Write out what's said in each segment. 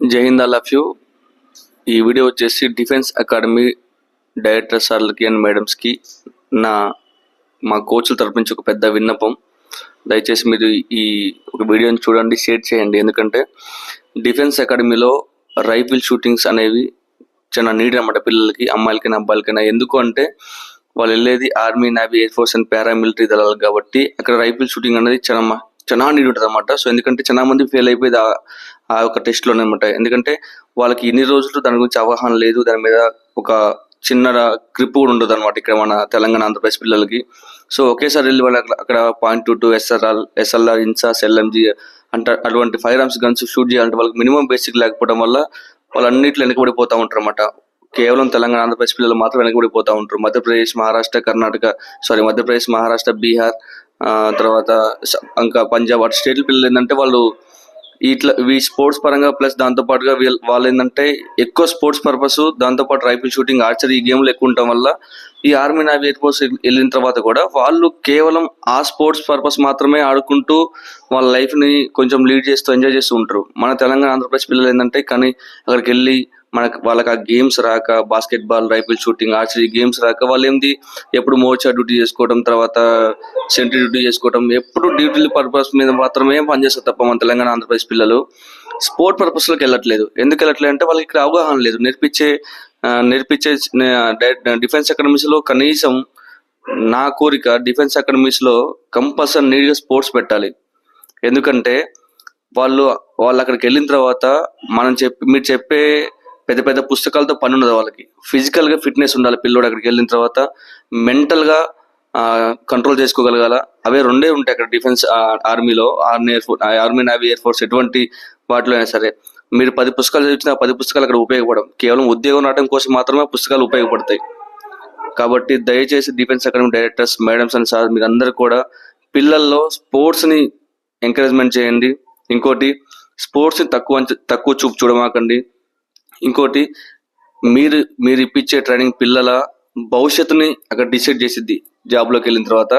జై హింద్ all of you. ఈ వీడియో వచ్చేసి డిఫెన్స్ అకాడమీ డైరెక్టర్ సార్లకి అండ్ మేడమ్స్కి. నా మా కోచ్ల తరపు నుంచి ఒక పెద్ద విన్నపం. దయచేసి మీరు ఈ ఒక వీడియోని చూడండి షేర్ చేయండి. ఎందుకంటే డిఫెన్స్ అకాడమీలో రైఫిల్ షూటింగ్స్ అనేవి చాలా నీడ్ అనమాట పిల్లలకి అమ్మాయిలకైనా అబ్బాయిలకైనా. ఎందుకు అంటే వాళ్ళు వెళ్ళేది army navy air force and paramilitary దళాలు కాబట్టి అక్కడ రైఫిల్ షూటింగ్ అనేది చాలా చాలా నీడ్ ఉంటుంది అనమాట సో ఎందుకంటే చాలా మంది ఫెయిల్ అయిపోయేది ఆ- యొక్క టెస్ట్లోనే అనమాట ఎందుకంటే వాళ్ళకి ఇన్ని రోజులు దాని గురించి అవగాహన లేదు. దాని మీద ఒక చిన్న గ్రిప్ కూడా ఉండదు అనమాట ఇక్కడ మన తెలంగాణ ఆంధ్రప్రదేశ్ పిల్లలకి. సో ఒకేసారి వెళ్ళి వాళ్ళు అక్కడ- point two two SRR SLR INSAS LMG అంటే అటువంటి ఫైర్ ఆర్మ్స్ గన్స్ షూట్ చేయాలంటే వాళ్ళకి మినిమం బేసిక్ లేకపోవడం వల్ల వాళ్ళు అన్నిట్లో వెనకబడిపోతూ ఉంటారు అనమాట కేవలం తెలంగాణ ఆంధ్రప్రదేశ్ పిల్లలు మాత్రం వెనకబడిపోతూ ఉంటారు. మధ్యప్రదేశ్ మహారాష్ట్ర కర్ణాటక సారీ మధ్యప్రదేశ్ మహారాష్ట్ర బీహార్ తర్వాత ఇంకా పంజాబ్ అటు స్టేట్ పిల్లలు ఏంటంటే వాళ్ళు ఇట్లా వీ స్పోర్ట్స్ పరంగా ప్లస్ దాంతో పాటుగా వాళ్ళు ఏంటంటే ఎక్కువ స్పోర్ట్స్ పర్పస్ దాంతోపాటు రైఫిల్ షూటింగ్ ఆర్చరీ ఈ గేమ్లు ఎక్కువ ఉండటం వల్ల ఈ ఆర్మీ నావీ ఎయిర్ ఫోర్స్ వెళ్ళిన తర్వాత కూడా వాళ్ళు కేవలం ఆ స్పోర్ట్స్ పర్పస్ మాత్రమే ఆడుకుంటూ వాళ్ళ లైఫ్ని కొంచెం లీడ్ చేస్తూ ఎంజాయ్ చేస్తూ ఉంటారు. మన తెలంగాణ ఆంధ్రప్రదేశ్ పిల్లలు ఏంటంటే కానీ అక్కడికి వెళ్ళి మనకు వాళ్ళకి ఆ గేమ్స్ రాక basketball rifle shooting archery games రాక వాళ్ళు ఏంది? ఎప్పుడు మోర్చా డ్యూటీ చేసుకోవడం తర్వాత సెంట్రీ డ్యూటీ చేసుకోవడం ఎప్పుడు డ్యూటీ పర్పస్ మీద మాత్రమే పనిచేస్తారు తప్ప మన తెలంగాణ ఆంధ్రప్రదేశ్ పిల్లలు. స్పోర్ట్ పర్పస్లోకి వెళ్ళట్లేదు. ఎందుకు వెళ్ళట్లేదు అంటే వాళ్ళకి ఇక్కడ అవగాహన లేదు. నేర్పించే నేర్పించే డిఫెన్స్ అకాడమీస్లో కనీసం నా కోరిక డిఫెన్స్ అకాడమీస్లో కంపల్సరీ నీట్గా స్పోర్ట్స్ పెట్టాలి. ఎందుకంటే వాళ్ళు వాళ్ళు అక్కడికి వెళ్ళిన తర్వాత మనం చెప్పి మీరు చెప్పే పెద్ద పెద్ద పుస్తకాలతో పని ఉండదు వాళ్ళకి. ఫిజికల్గా ఫిట్నెస్ ఉండాలి పిల్లోడు అక్కడికి వెళ్ళిన తర్వాత. మెంటల్గా కంట్రోల్ చేసుకోగలగాల. అవే రెండే ఉంటాయి అక్కడ డిఫెన్స్ ఆర్మీలో army air force army navy air force ఎటువంటి వాటిలో అయినా సరే. మీరు పది పుస్తకాలు చదివించిన ఆ పది పుస్తకాలు అక్కడ ఉపయోగపడం కేవలం ఉద్యోగం రావడం కోసం మాత్రమే పుస్తకాలు ఉపయోగపడతాయి. కాబట్టి దయచేసి defence academy directors madams and sir మీరు అందరు కూడా పిల్లల్లో స్పోర్ట్స్ని ఎంకరేజ్మెంట్ చేయండి. ఇంకోటి స్పోర్ట్స్ని తక్కువ తక్కువ చూపు చూడమాకండి. ఇంకోటి మీరు మీరు ఇప్పించే ట్రైనింగ్ పిల్లల భవిష్యత్తుని అక్కడ డిసైడ్ చేసిద్ది జాబ్లోకి వెళ్ళిన తర్వాత.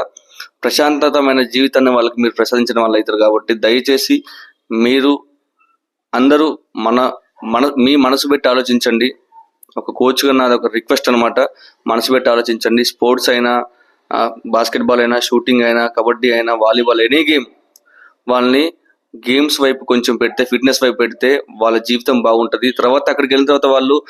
ప్రశాంతతమైన జీవితాన్ని వాళ్ళకి మీరు ప్రసాదించిన వాళ్ళు అవుతారు కాబట్టి దయచేసి మీరు అందరూ మన మన మీ మనసు పెట్టి ఆలోచించండి. ఒక కోచ్గా నాది ఒక రిక్వెస్ట్ అనమాట మనసు పెట్టి ఆలోచించండి. స్పోర్ట్స్ అయినా బాస్కెట్బాల్ అయినా షూటింగ్ అయినా కబడ్డీ అయినా వాలీబాల్ ఎనీ గేమ్ వాళ్ళని గేమ్స్ వైపు కొంచెం పెడితే ఫిట్నెస్ వైపు పెడితే వాళ్ళ జీవితం బాగుంటది. తర్వాత అక్కడికి వెళ్ళిన తర్వాత వాళ్ళు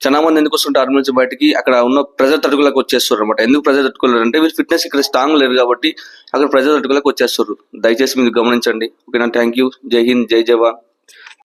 చాలా మంది ఎందుకు వస్తుంటే ఆర్మీ నుంచి బయటికి అక్కడ ఉన్న ప్రెజర్ తట్టుకోలేక వచ్చేస్తారు అనమాట ఎందుకు ప్రెజర్ తట్టుకోలేరు? అంటే వీళ్ళు ఫిట్నెస్ ఇక్కడ స్ట్రాంగ్ లేరు కాబట్టి అక్కడ ప్రెజర్ తట్టుకోలేక వచ్చేస్తారు. దయచేసి మీరు గమనించండి. ఓకేనా? Thank you. జై హింద్ జై జవాన్.